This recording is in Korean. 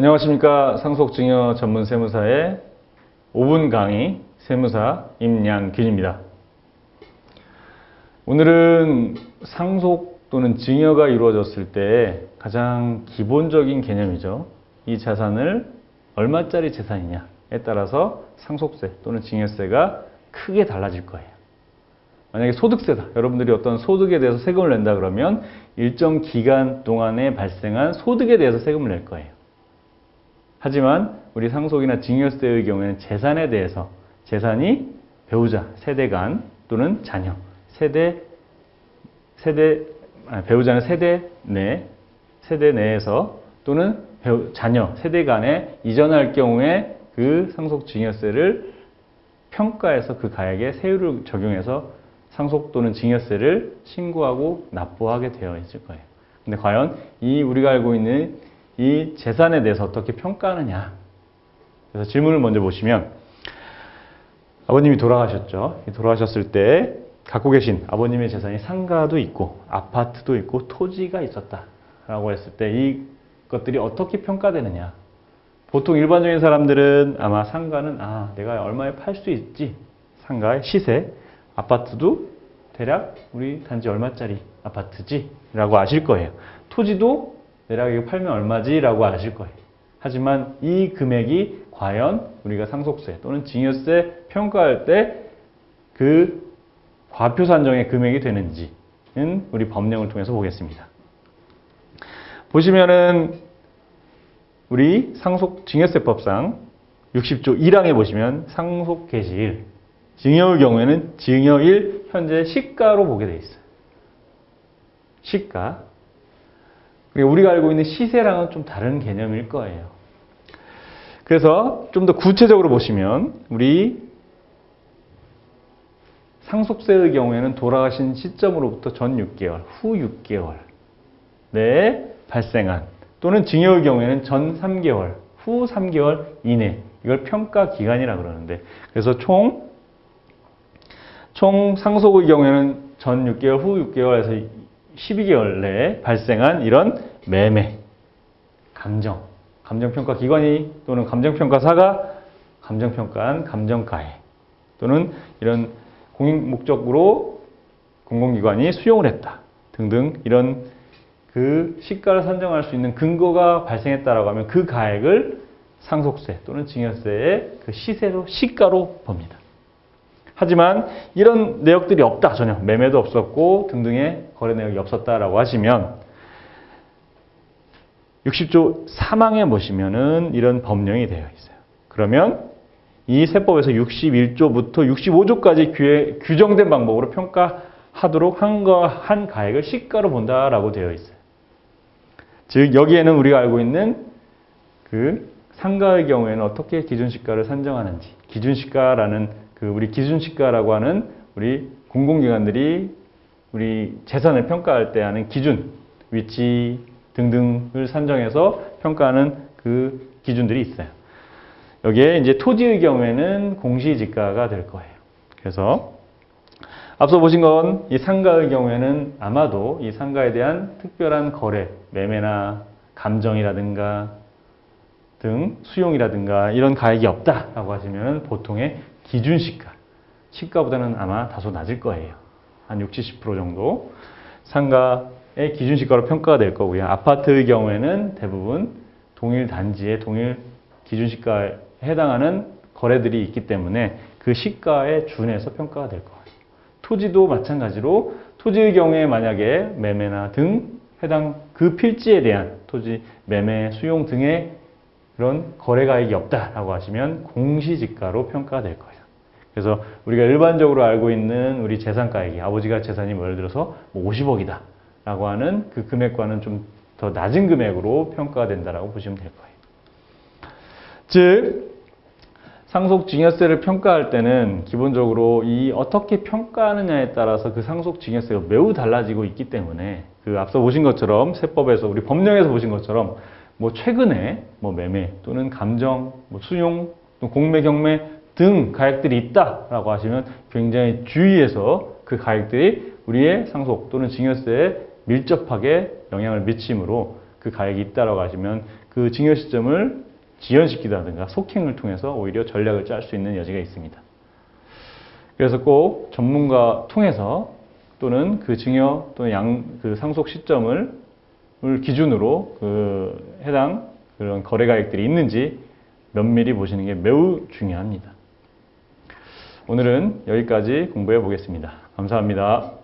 안녕하십니까 상속증여 전문 세무사의 5분 강의 세무사 임양균입니다. 오늘은 상속 또는 증여가 이루어졌을 때 가장 기본적인 개념이죠. 이 자산을 얼마짜리 재산이냐에 따라서 상속세 또는 증여세가 크게 달라질 거예요. 만약에 소득세다. 여러분들이 어떤 소득에 대해서 세금을 낸다 그러면 일정 기간 동안에 발생한 소득에 대해서 세금을 낼 거예요. 하지만 우리 상속이나 증여세의 경우에는 재산에 대해서 재산이 배우자, 세대 간 또는 자녀, 세대 세대 아, 배우자는 세대 내 세대 내에서 또는 배우, 자녀, 세대 간에 이전할 경우에 그 상속 증여세를 평가해서 그 가액에 세율을 적용해서 상속 또는 증여세를 신고하고 납부하게 되어 있을 거예요. 근데 과연 이 우리가 알고 있는 이 재산에 대해서 어떻게 평가하느냐. 그래서 질문을 먼저 보시면 아버님이 돌아가셨죠. 돌아가셨을 때 갖고 계신 아버님의 재산이 상가도 있고 아파트도 있고 토지가 있었다라고 했을 때 이것들이 어떻게 평가되느냐. 보통 일반적인 사람들은 아마 상가는 아 내가 얼마에 팔 수 있지 상가의 시세 아파트도 대략 우리 단지 얼마짜리 아파트지라고 아실 거예요. 토지도 대략 이거 팔면 얼마지라고 아실 거예요. 하지만 이 금액이 과연 우리가 상속세 또는 증여세 평가할 때 그 과표 산정의 금액이 되는지는 우리 법령을 통해서 보겠습니다. 보시면은 우리 상속 증여세법상 60조 1항에 보시면 상속 개시일 증여의 경우에는 증여일 현재 시가로 보게 돼 있어요. 시가. 그리고 우리가 알고 있는 시세랑은 좀 다른 개념일 거예요. 그래서 좀 더 구체적으로 보시면 우리 상속세의 경우에는 돌아가신 시점으로부터 전 6개월, 후 6개월 내에 발생한 또는 증여의 경우에는 전 3개월, 후 3개월 이내 이걸 평가 기간이라 그러는데 그래서 총 총 상속의 경우에는 전 6개월, 후 6개월에서 12개월 내에 발생한 이런 매매, 감정, 감정평가 기관이 또는 감정평가사가 감정평가한 감정가액 또는 이런 공익 목적으로 공공기관이 수용을 했다 등등 이런 그 시가를 산정할 수 있는 근거가 발생했다라고 하면 그 가액을 상속세 또는 증여세의 그 시세로 시가로 봅니다. 하지만 이런 내역들이 없다 전혀 매매도 없었고 등등의 거래 내역이 없었다라고 하시면 60조 3항에 보시면은 이런 법령이 되어 있어요. 그러면 이 세법에서 61조부터 65조까지 규, 규정된 방법으로 평가하도록 한, 거, 한 가액을 시가로 본다라고 되어 있어요. 즉 여기에는 우리가 알고 있는 그 상가의 경우에는 어떻게 기준시가를 산정하는지 기준시가라는 그 우리 기준시가라고 하는 우리 공공기관들이 우리 재산을 평가할 때 하는 기준, 위치 등등을 산정해서 평가하는 그 기준들이 있어요. 여기에 이제 토지의 경우에는 공시지가가 될 거예요. 그래서 앞서 보신 건 이 상가의 경우에는 아마도 이 상가에 대한 특별한 거래, 매매나 감정이라든가 등 수용이라든가 이런 가액이 없다라고 하시면 보통의 기준 시가, 시가보다는 아마 다소 낮을 거예요. 한 60, 70% 정도. 상가의 기준 시가로 평가가 될 거고요. 아파트의 경우에는 대부분 동일 단지의 동일 기준 시가에 해당하는 거래들이 있기 때문에 그 시가에 준해서 평가가 될 거예요. 토지도 마찬가지로 토지의 경우에 만약에 매매나 등 해당 그 필지에 대한 토지 매매 수용 등의 그런 거래 가액이 없다라고 하시면 공시지가로 평가가 될 거예요. 그래서 우리가 일반적으로 알고 있는 우리 재산가액이 아버지가 재산이 뭐 예를 들어서 뭐 50억이다 라고 하는 그 금액과는 좀 더 낮은 금액으로 평가가 된다라고 보시면 될 거예요. 즉 상속증여세를 평가할 때는 기본적으로 이 어떻게 평가하느냐에 따라서 그 상속증여세가 매우 달라지고 있기 때문에 그 앞서 보신 것처럼 세법에서 우리 법령에서 보신 것처럼 뭐 최근에 뭐 매매 또는 감정, 뭐 수용, 또 공매, 경매 등 가액들이 있다라고 하시면 굉장히 주의해서 그 가액들이 우리의 상속 또는 증여세에 밀접하게 영향을 미치므로 그 가액이 있다라고 하시면 그 증여 시점을 지연시키다든가 속행을 통해서 오히려 전략을 짤 수 있는 여지가 있습니다. 그래서 꼭 전문가 통해서 또는 그 증여 또는 양, 그 상속 시점을 을 기준으로 그 해당 그런 거래 가액들이 있는지 면밀히 보시는 게 매우 중요합니다. 오늘은 여기까지 공부해 보겠습니다. 감사합니다.